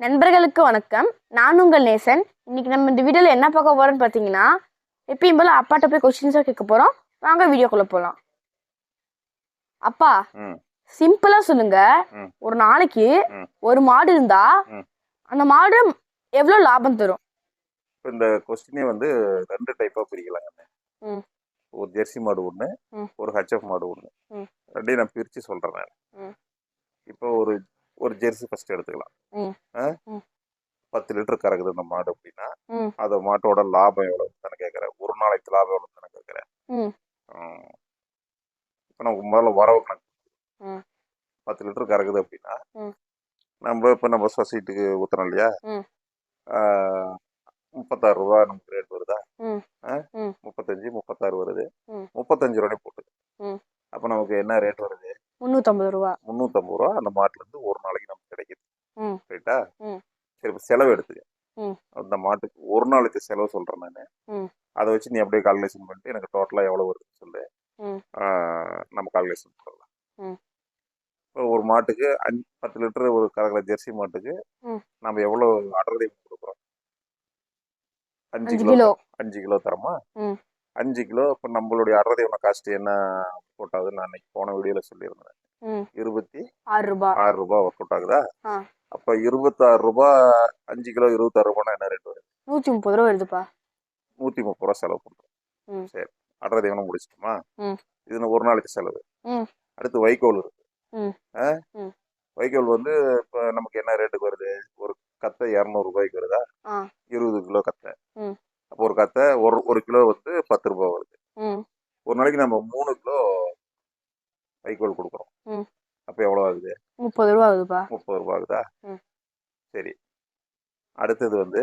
நண்பர்களுக்கு வணக்கம் நான் உங்கள் நேசன் இன்னைக்கு நம்ம இந்த வீடியோவில் என்ன பார்க்க போறோம்னு பார்த்தீங்கன்னா எப்பயும் போல அப்பாட்ட போய் கொஸ்டின்ஸாக கேட்க போகிறோம் வாங்க வீடியோக்குள்ளே போகலாம் அப்பா ம் சிம்பிளா சொல்லுங்க. ஒரு நாளைக்கு. ஒரு மாடு இருந்தா. அந்த மாடு எவ்வளோ லாபம் தரும் இந்த கொஸ்டினே வந்து ரெண்டு டைப்பாக பிரிக்கலாங்க ம். ஒரு ஜெர்சி மாடு ஒன்று. ஒரு ஹச்எஃப் மாடு ஒன்று. ரெண்டையும் நான் பிரித்து சொல்கிறேன் நான். இப்போ ஒரு ஒரு ஜெர்சி ஃபர்ஸ்ட் எடுத்துக்கலாம். பத்து லிட்டர் கறக்குது அந்த மாடு அப்படின்னா. அந்த மாட்டோட லாபம் எவ்வளோ தானே கேட்குறேன் ஒரு நாளைக்கு லாபம் எவ்வளோ தானே கேட்குறேன். இப்போ நமக்கு முதல்ல வரவு கணக்கு. பத்து லிட்டர் கறக்குது அப்படின்னா. நம்ம இப்போ நம்ம சொசைட்டிக்கு ஊற்றுறோம் இல்லையா முப்பத்தாறு ரூபா நமக்கு ரேட் வருதா. முப்பத்தஞ்சு முப்பத்தாறு வருது. முப்பத்தஞ்சு ரூபாய் போட்டு. அப்போ நமக்கு என்ன ரேட் வருது முந்நூற்றம்பது ரூபா முந்நூற்றம்பது ரூபா அந்த மாட்டுலேருந்து ஒரு நாளைக்கு நமக்கு கிடைக்குது ம். ரைட்டா ம். சரி இப்போ செலவு எடுத்துக்க. அந்த மாட்டுக்கு ஒரு நாளைக்கு செலவு சொல்கிறேன் நான். அதை வச்சு நீ அப்படியே கால்குலேஷன் பண்ணிட்டு எனக்கு டோட்டலாக எவ்வளோ வருதுன்னு சொல்லு. நம்ம கால்குலேஷன் பண்ணலாம். ஒரு மாட்டுக்கு அஞ்சு பத்து லிட்டர் ஒரு கறக்கிற ஜெர்சி மாட்டுக்கு. நம்ம நம்ம எவ்வளோ அடர்த்தி கொடுக்குறோம்? அஞ்சு கிலோ அஞ்சு கிலோ தரமா. அஞ்சு கிலோ. இப்போ நம்மளுடைய அடர்த்தியோட காஸ்ட் என்ன நான் அன்னைக்கு போன வீடியோவில் சொல்லியிருந்தேன். இருபத்தி ஆறு ரூபா. ஆறு ரூபாய் ஒர்க் அவுட் ஆகுதா. அப்போ இருபத்தாறு ரூபாய் அஞ்சு கிலோ இருபத்தாறு ரூபாய்னா என்ன ரேட் வருது? நூற்றி முப்பது ரூபா வருதுப்பா. நூற்றி முப்பது ரூபா செலவு பண்ணுறோம் ம். சரி. அடர்த்தி வேணும் முடிச்சிட்டுமா. இது ஒரு நாளைக்கு செலவு. அடுத்து வைக்கோல் இருக்கு. வைக்கோல் வந்து இப்போ நமக்கு என்ன ரேட்டுக்கு வருது? ஒரு கத்தை இரநூறு ரூபாய்க்கு வருதா? இருபது கிலோ கத்தை. அப்போ ஒரு கத்தை ஒரு ஒரு கிலோ வந்து பத்து ரூபாய் வருது. ஒரு நாளைக்கு நம்ம மூணு கிலோ வைக்கோல் கொடுக்குறோம். அப்போ எவ்வளோ ஆகுது முப்பது ரூபா ஆகுதுப்பா முப்பது ரூபா ஆகுதா. சரி அடுத்தது வந்து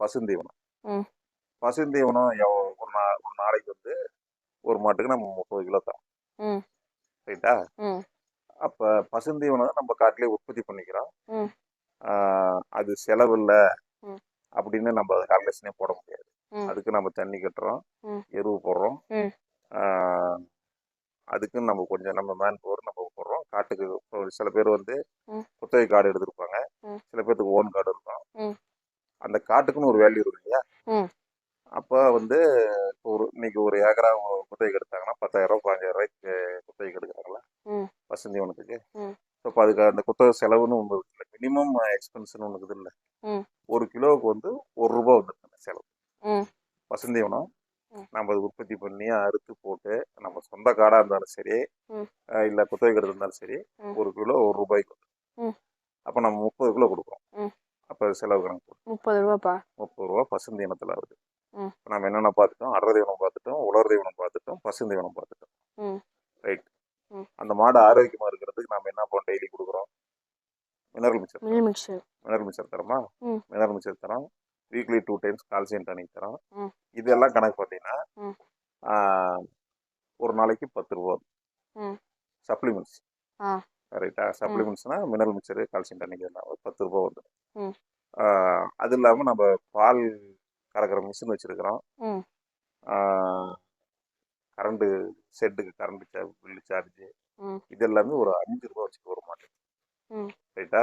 பசுந்தீவனம். பசுந்தீவனம் எவ்வளோ ஒரு நா ஒரு நாளைக்கு வந்து ஒரு மாட்டுக்கு நம்ம முப்பது கிலோ தரோம். ரைட்டா. அப்போ பசுந்தீவனம் நம்ம காட்டிலே உற்பத்தி பண்ணிக்கிறோம் அது செலவு இல்லை. அப்படின்னு நம்ம அதை கால்குலேஷனே போட முடியாது. அதுக்கு நம்ம தண்ணி கட்டுறோம். எருவு போடுறோம் ம். ஆ, அதுக்கு நம்ம கொஞ்சம் நம்ம மேன் பவர் நம்ம போடுறோம் காட்டுக்கு இப்போ சில பேர் வந்து. குத்தகை கார்டு எடுத்திருப்பாங்க. சில பேர்த்துக்கு ஓன் கார்டு இருக்கும். அந்த காட்டுக்குன்னு ஒரு வேல்யூ இருக்கு இல்லையா. அப்போ வந்து இப்போ ஒரு இன்னைக்கு ஒரு ஏக்கரா குத்தகைக்கு எடுத்தாங்கன்னா பத்தாயிரம் ரூபாய் பதினஞ்சாயிரம் ரூபாய்க்கு குத்தகைக்கு எடுக்கிறாங்களா ம். ஸோ இப்போ அதுக்கு அந்த குத்தகை செலவுன்னு ஒன்று இருக்குல்ல மினிமம் எக்ஸ்பென்ஸ்னு ஒன்று இருக்குது இல்லை. ஒரு கிலோவுக்கு வந்து ஒரு ரூபா வந்துருக்கு செலவு ம். பசுந்தீவனம் ம். நம்ம அதை உற்பத்தி பண்ணி அறுத்து போட்டு சொந்த காடாக இருந்தாலும் சரி. இல்லை குத்தகை இருந்தாலும் சரி. ஒரு கிலோ ஒரு ரூபாய்க்கு. அப்போ நம்ம முப்பது கிலோ கொடுக்குறோம். அப்போ செலவு கணக்கு முப்பது ரூபாப்பா முப்பது ரூபா பசுந்தீவனத்தில் ஆகுது ம். இப்போ நம்ம என்னென்ன பார்த்துட்டோம் அடர் தீவனம் பார்த்துட்டோம் உலர் தீவனம் பார்த்துட்டோம் பசுந்தீவனம் பார்த்துட்டோம். ரைட். அந்த மாடு ஆரோக்கியமாக இருக்கிறதுக்கு நம்ம என்ன பண்ணுறோம் டெய்லி கொடுக்குறோம் mineral mixture mini mixture mineral mixture தரோமா. Mineral mixture தரோம் weekly two times calcium tonic தரோம். இதெல்லாம் கணக்கு பார்த்தீங்கன்னா ஒரு நாளைக்கு பத்து ரூபா. சப்ளிமெண்ட்ஸ். ரைட்டா சப்ளிமெண்ட்ஸ்னா மினரல் மிக்சர் கால்சியம் எல்லாம் ஒரு பத்து ரூபா வந்து ம். அது இல்லாமல் நம்ம பால் கறக்கிற மிஷின் வச்சுருக்கிறோம். கரண்ட்டு செட்டுக்கு கரண்ட் சார்ஜ் பில்லு சார்ஜ். இது எல்லாமே ஒரு அஞ்சு ரூபா வச்சுக்க ஒரு மாட்டேன். ரைட்டா.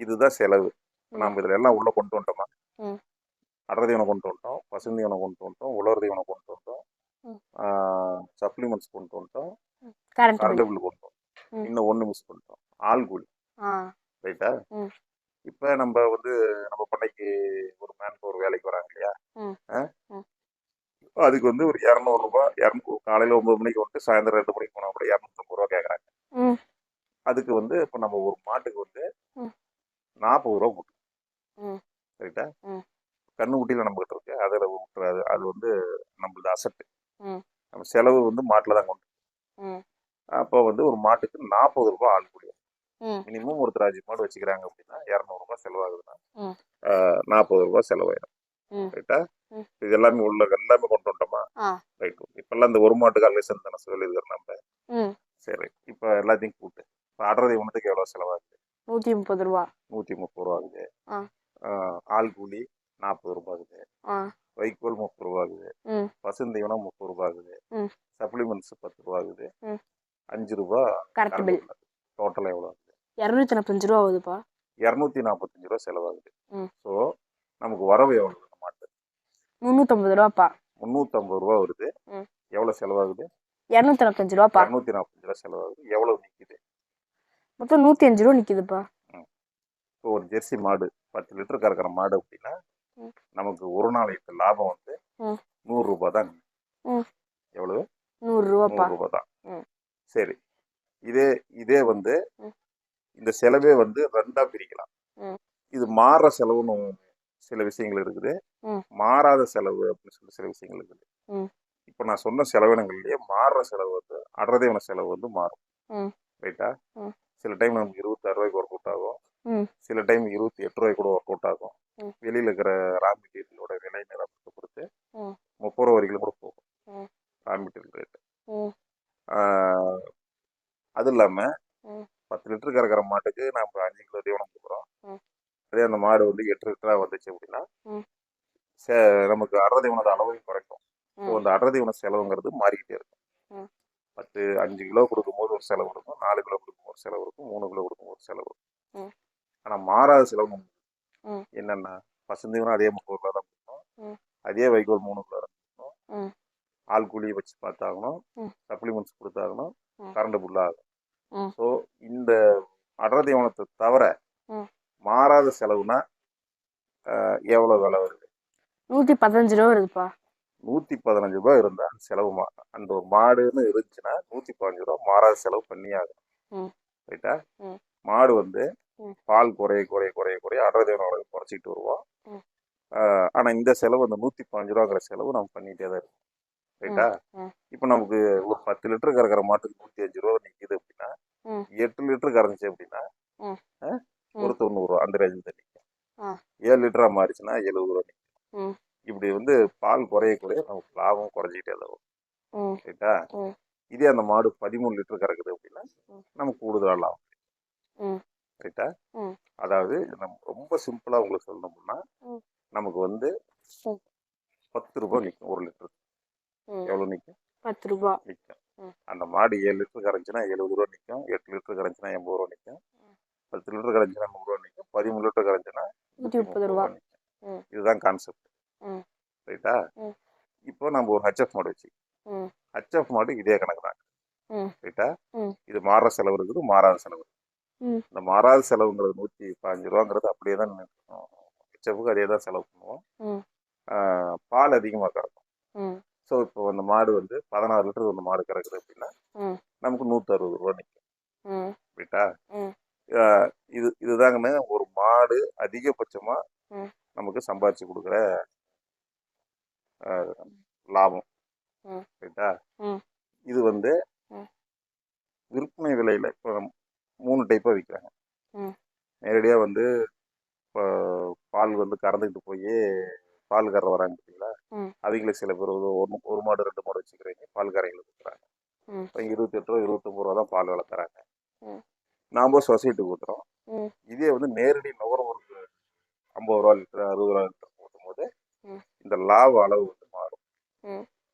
இதுதான் செலவு. நம்ம இதில் எல்லாம் உள்ளே கொண்டு வந்துட்டோமா ம். அடர்தீவனம் கொண்டு வந்துட்டோம் பசுந்தீவனம் கொண்டு வந்துட்டோம் உலர் தீவனம் கொண்டு வந்துட்டோம். சப்ளிமெண்ட்ஸ் கொண்டு வந்துட்டோம். Current bill. கொண்டு இன்னும் ஒன்று மிஸ் பண்ணிட்டோம். ஆள் கூலி ரைட்டா. இப்போ நம்ம வந்து நம்ம பண்ணைக்கு ஒரு மேன் ஒரு வேலைக்கு வராங்க இல்லையா. அதுக்கு வந்து ஒரு இரநூறுபா இரநூறு காலையில் ஒம்பது மணிக்கு வந்துட்டு சாயந்தரம் ரெண்டு மணிக்கு போனால் கூட இரநூத்தம்பது ரூபா கேட்குறாங்க. அதுக்கு வந்து இப்போ நம்ம ஒரு மாட்டுக்கு வந்து. நாற்பது ரூபா போட்டு ம். ரைட்டா ம். கண்ணு குட்டியில் நம்மகிட்ட இருக்கு. அதில் விட்டுறாது அது வந்து நம்மளது அசட்டு. நம்ம செலவு வந்து மாட்டில் தான் கொண்டு. அப்போ வந்து ஒரு மாட்டுக்கு நாற்பது ரூபா ஆள் கூலி ம். மினிமம் ஒருத்தர் அஞ்சு மாடு வச்சுக்கிறாங்க அப்படின்னா இரநூறுபா செலவாகுதுன்னா. நாற்பது ரூபா செலவாயிடும். ரைட்டா. இது எல்லாமே உள்ள எல்லாமே கொண்டு வந்துட்டோமா? ஆ. ரைட். இப்பெல்லாம் இந்த ஒரு மாட்டு கால்குலேஷன் தானே சொல்லியிருக்கிறோம் நம்ம? சரி இப்போ எல்லாத்தையும் கூட்டு. இப்போ அடர்தி ஒன்றுத்துக்கு எவ்வளோ செலவாகுது? நூற்றி முப்பது ரூபா. நூற்றி முப்பது ரூபா ஆகுது ஆள் கூலி நாற்பது ரூபா ஆகுது வைக்கோல் முப்பது ரூபா ஆகுது பசுந்தீவனம் முப்பது ரூபா ஆகுது ம். சப்ளிமெண்ட்ஸ் பத்து ரூபா ஆகுது. அஞ்சு ரூபா கரெக்ட் பில் டோட்டலாக எவ்வளோ ஆகுது இரநூத்தி நாற்பத்தஞ்சு ரூபா ஆகுதுப்பா. இரநூத்தி நாற்பத்தஞ்சு ரூபா செலவாகுது. ஸோ நமக்கு வரவு எவ்வளவு இந்த மாட்டு? முந்நூற்றம்பது ரூபாப்பா. முந்நூற்றம்பது ரூபா வருது. ம். எவ்வளோ செலவாகுது? இரநூத்தி அறுபத்தஞ்சு ரூபாப்பா. இரநூத்தி நாற்பத்தஞ்சு ரூபா செலவாகுது. எவ்வளவு நிற்குது மொத்தம் நூற்றி அஞ்சு ரூபா நிற்கிதுப்பா இப்போ ஒரு ஜெர்சி மாடு பத்து லிட்டர் கறக்கிற மாடு அப்படின்னா. நமக்கு ஒரு நாளைக்கு லாபம் வந்து. நூறு ரூபாய் தான். எவ்வளவு நூறு ரூபாய் தான் ம். சரி இதே இதே வந்து. இந்த செலவே வந்து ரெண்டா பிரிக்கலாம். இது மாறுற செலவுன்னு சில விஷயங்கள் இருக்குது. மாறாத செலவு அப்படின்னு சொல்லி சில விஷயங்கள் இருக்குது. இப்போ நான் சொன்ன செலவினங்கள்லயே மாறுற செலவு வந்து அடர்தேவன செலவு வந்து மாறும். ரைட்டா. சில டைம் நமக்கு இருபத்தாறு ரூபாய்க்கு ஒர்க் அவுட் ஆகும். சில டைம் இருபத்தி எட்டு ரூபாய்க்கு கூட ஒர்க் அவுட் ஆகும். வெளியில இருக்கிற ரா மெட்டீரியலோட விலை நிலப்பத்தை பொறுத்து ம். முப்பது ரூபா வரைக்கும் கூட போகும் ம். ரா மெட்டீரியல் ரேட்டு ம் அது இல்லாம. பத்து லிட்டர் கறக்கிற மாட்டுக்கு நம்ம அஞ்சு கிலோ தீவனம் கொடுக்குறோம். அதே அந்த மாடு வந்து எட்டு லிட்டரா வந்துச்சு அப்படின்னா நமக்கு அடர் தீவனத அளவையும் குறைக்கும் ஸோ ம் அந்த அடர் தீவன செலவுங்கிறது மாறிக்கிட்டே இருக்கும். பத்து அஞ்சு கிலோ கொடுக்கும்போது ஒரு செலவு இருக்கும் நாலு கிலோ கொடுக்கும்போது ஒரு செலவு இருக்கும் மூணு கிலோ கொடுக்கும்போது ஒரு செலவு இருக்கும். ஆனா மாறாத செலவு. என்னன்னா பசுந்தீவனம் அதே முப்பது கிலோ தான் கொடுக்கணும். அதே வைக்கோல் மூணு கிலோ தான் கொடுக்கணும். ஆள் கூலி வச்சு பார்த்தாகணும். சப்ளிமெண்ட்ஸ் கொடுத்தாகணும். கரண்ட் புல் ஆகும் ம். ஸோ இந்த அடர் தீவனத்தை தவிர. மாறாத செலவுனா அஹ், எவ்வளவு விலை வருது நூற்றி பதினஞ்சு ரூபா வருதுப்பா நூத்தி பதினஞ்சு ரூபாய் இருந்தா செலவு மா அந்த ஒரு மாடுன்னு இருந்துச்சுன்னா நூத்தி பதினஞ்சு ரூபாய் மாறாத செலவு பண்ணியாகும். ரைட்டா. மாடு வந்து. பால் குறைய குறைய குறைய குறைய அடர்தேவனோட குறைச்சிட்டு வருவோம் ம். ஆஹ் ஆனா இந்த செலவு அந்த நூத்தி பதினஞ்சு ரூபாங்கிற செலவு நம்ம பண்ணிட்டே தான் இருக்கும் ரைட்டா. இப்போ நமக்கு ஒரு பத்து லிட்டர் கறக்கிற மாட்டுக்கு நூத்தி அஞ்சு ரூபா நிக்குது அப்படின்னா. எட்டு லிட்டர் கறந்துச்சு அப்படின்னா. ஒரு தொண்ணூறு ரூபா அந்த ரேஞ்சில் தான் நிற்கும். ஏழு லிட்டரா மாறிச்சுன்னா எழுபது ரூபா நிற்கும். இப்படி வந்து பால் குறைய குறைய நமக்கு லாபம் குறைஞ்சிக்கிட்டே தான் வரும் ரைட்டா. இதே அந்த மாடு பதிமூணு லிட்டர் கறக்குது அப்படின்னா. நமக்கு கூடுதல் லாபம். ரைட்டா. அதாவது நம்ம ரொம்ப சிம்பிளா உங்களுக்கு சொல்லணும்னா. நமக்கு வந்து. பத்து ரூபாய் நிற்கும் ஒரு லிட்டர் ம். எவ்வளவு நிற்கும் பத்து ரூபா நிற்கும். அந்த மாடு ஏழு லிட்டர் கரைஞ்சுன்னா எழுபது ரூபா நிற்கும் எட்டு லிட்டர் கரைஞ்சுன்னா எண்பது ரூபா நிற்கும் பத்து லிட்டர் கரைஞ்சுன்னா நூறுரூவா நிற்கும் பதிமூணு லிட்டர் கரைஞ்சுன்னா நூற்றி முப்பது ரூபா. இதுதான் கான்செப்ட். ரைட்டா. இப்போ நம்ம ஒரு ஹச்எஃப் மாடு வச்சு. ஹச்எஃப் மாடு இதே கணக்கு தான் ரைட்டா. இது மாறுற செலவு இருக்குது மாறாத செலவு. இந்த மாறாத செலவுங்கிறது நூற்றி பதினஞ்சு ரூபாங்கிறது அப்படியே தான் ஹெச்எஃப்க்கு அதே தான் செலவு பண்ணுவோம். பால் அதிகமாக கறக்கும். ஸோ இப்போ அந்த மாடு வந்து பதினாறு லிட்டர் ஒரு மாடு கறக்குது அப்படின்னா நமக்கு நூற்றி அறுபது ரூபா நிற்கும் ரைட்டா இது இதுதாங்கன்னு ஒரு மாடு அதிகபட்சமாக ம். நமக்கு சம்பாதிச்சு கொடுக்குற லாபம். ரைட்டா. இது வந்து. விற்பனை விலையில் இப்போ மூணு டைப்பாக விற்கிறாங்க. நேரடியாக வந்து இப்போ பால் வந்து கறந்துக்கிட்டு போய் பால் கற வராங்க ம். அவங்களுக்கு சில பேர் ஒரு ஒரு மாடு ரெண்டு மாடு வச்சுக்கிறீங்க பால் கரைங்களுக்கு கொடுக்குறாங்க. இப்போ இருபத்தெட்டு ரூபா இருபத்தொம்பது ரூபா தான் பால் விலை தராங்க ம். நாம சொசைட்டிக்கு ஊற்றுறோம் ம். இதே வந்து நேரடி நுகர்வோருக்கு ஐம்பது ரூபா லிட்டர் அறுபது ரூபா லிட்டர் ஊற்றும் போது. இந்த லாப அளவு வந்து மாறும்.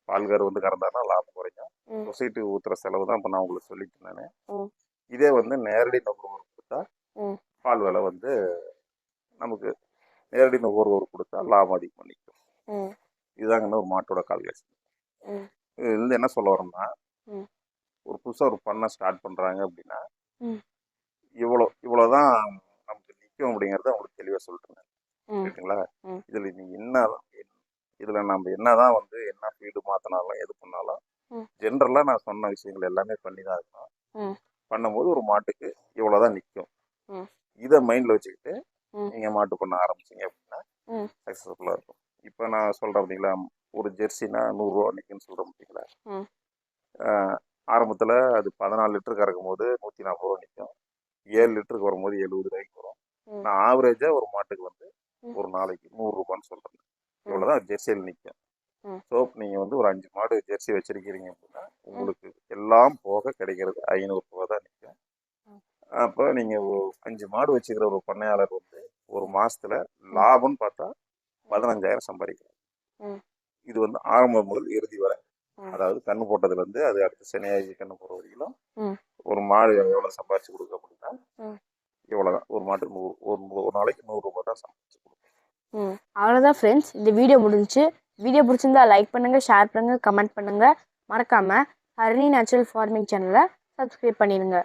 பால்கார் வந்து கறந்தாருன்னா லாபம் குறையும். சொசைட்டி ஊற்றுற செலவு தான் இப்போ நான் உங்களுக்கு சொல்லிட்டு நான். இதே வந்து நேரடி நுகர்வோருக்கு கொடுத்தா. பால் விலை வந்து நமக்கு நேரடி நுகர்வோர் கொடுத்தா லாபம் அதிகம் நிற்கும் இதுதாங்க ஒரு மாட்டோட கால்குலேஷன் ம். இது வந்து என்ன சொல்ல வரோம்னா. ஒரு புதுசாக ஒரு பண்ணை ஸ்டார்ட் பண்ணுறாங்க அப்படின்னா. இவ்வளோ இவ்வளோதான் நமக்கு நிற்கும் அப்படிங்கிறத உங்களுக்கு தெளிவாக சொல்லிட்டுருங்க ரைட்டுங்களா. இதில் நீங்கள் என்ன இதில் நம்ம என்னதான் வந்து என்ன ஃபீல்டு மாற்றினாலும் எது பண்ணாலும். ஜென்ரலாக நான் சொன்ன விஷயங்கள் எல்லாமே பண்ணி தான் இருக்கணும். பண்ணும்போது ஒரு மாட்டுக்கு இவ்வளோதான் நிற்கும். இதை மைண்டில் வச்சுக்கிட்டு. நீங்கள் மாட்டு பண்ண அப்படின்னா சக்ஸஸ்ஃபுல்லாக இருக்கும் இப்போ நான் சொல்கிறேன் பார்த்தீங்களா ஒரு ஜெர்சினா நூறுரூவா நிற்குன்னு சொல்கிறேன் பார்த்தீங்களா. ஆரம்பத்தில் அது பதினாலு லிட்டர் கறக்கும் போது நூற்றி நாற்பது ரூபா நிற்கும் ஏழு லிட்டருக்கு வரும்போது எழுபது ரூபாய்க்கு வரும். நான் ஆவரேஜாக ஒரு மாட்டுக்கு வந்து. ஒரு நாளைக்கு நூறுரூபான்னு சொல்கிறேன் இவ்வளோதான் ஜெர்சியில் நிற்கும். ஸோ நீங்கள் வந்து ஒரு அஞ்சு மாடு ஜெர்சி வச்சிருக்கிறீங்க அப்படின்னா உங்களுக்கு எல்லாம் போக கிடைக்கிறது ஐநூறுரூவா தான் நிற்கும். அப்போ நீங்கள் அஞ்சு மாடு வச்சுக்கிற ஒரு பண்ணையாளர் வந்து ஒரு மாசத்துல லாபம்னு பார்த்தா பதினஞ்சாயிரம் சம்பாதிக்கிறார் ம். இது வந்து ஆரம்பம் முதல் இறுதி வரை. அதாவது கண்ணு போட்டதுல இருந்து அது அடுத்து சனியாகி கண்ணு போற வரைக்கும். ஒரு மாடு எவ்வளவு சம்பாதிச்சு கொடுக்க அப்படின்னா ம். இவ்வளோதான் ஒரு மாட்டுக்கு நூறு ஒரு ஒரு நாளைக்கு நூறுரூபா தான் சமைச்சு கொடுப்போம் ம். அவ்வளோதான் ஃப்ரெண்ட்ஸ் இந்த வீடியோ முடிஞ்சுச்சு. வீடியோ பிடிச்சிருந்தா லைக் பண்ணுங்கள் ஷேர் பண்ணுங்கள் கமெண்ட் பண்ணுங்கள் மறக்காமல் ஹரிணி நேச்சுரல் ஃபார்மிங் சேனலை சப்ஸ்கிரைப் பண்ணிடுங்க